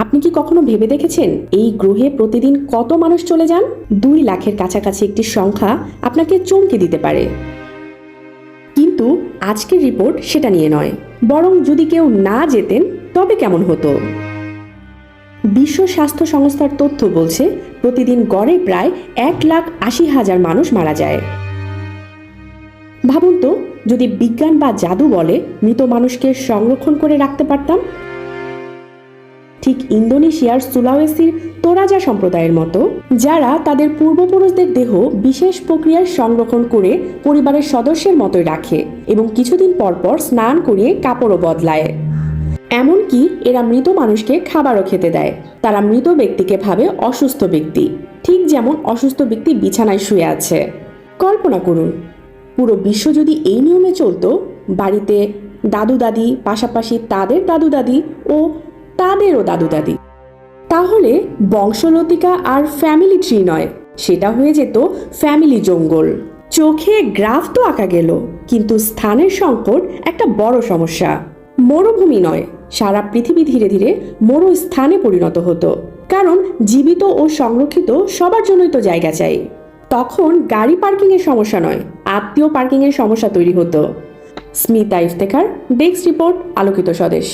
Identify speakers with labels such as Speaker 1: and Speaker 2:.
Speaker 1: আপনি কি কখনো ভেবে দেখেছেন এই গ্রহে প্রতিদিন কত মানুষ চলে যান? দুই লাখের কাছাকাছি একটি সংখ্যা আপনাকে চমকে দিতে পারে। কিন্তু আজকের রিপোর্ট সেটা নিয়ে নয়। বরং যদি কেউ না যেতেন, তবে কেমন হতো? বিশ্ব স্বাস্থ্য সংস্থার তথ্য বলছে, প্রতিদিন গড়ে প্রায় এক লাখ আশি হাজার মানুষ মারা যায়। ভাবুন তো, যদি বিজ্ঞান বা জাদু বলে, মৃত মানুষকে সংরক্ষণ করে রাখতে পারতাম ঠিক ইন্দোনেশিয়ার সুলাওয়েসির তোরাজা সম্প্রদায়ের মতো, যারা তাদের পূর্বপুরুষদের দেহ বিশেষ প্রক্রিয়ায় সংরক্ষণ করে পরিবারের সদস্যের মতোই রাখে এবং কিছুদিন পর পর স্নান করিয়ে কাপড়ও বদলায়। এমনকি এরা মৃত মানুষকে খাবারও খেতে দেয়। তারা মৃত ব্যক্তিকে ভাবে অসুস্থ ব্যক্তি, ঠিক যেমন অসুস্থ ব্যক্তি বিছানায় শুয়ে আছে। কল্পনা করুন, পুরো বিশ্ব যদি এই নিয়মে চলতো, বাড়িতে দাদু দাদি পাশাপাশি তাদের দাদু দাদি ও তাদেরও দাদু দাদি তাহলে বংশলতিকা আর ফ্যামিলি ট্রি নয়, সেটা হয়ে যেত ফ্যামিলি জঙ্গল। চোখে গ্রাফ তো আঁকা গেল, কিন্তু স্থানের সংকট একটা বড় সমস্যা। মরুভূমি নয়, সারা পৃথিবী ধীরে ধীরে মরু স্থানে পরিণত হতো। কারণ জীবিত ও সংরক্ষিত সবার জন্যই তো জায়গা চাই। তখন গাড়ি পার্কিংয়ের সমস্যা নয়, আত্মীয় পার্কিংয়ের সমস্যা তৈরি হতো। স্মিতা ইফতেখার ডেস্ক রিপোর্ট, আলোকিত স্বদেশ।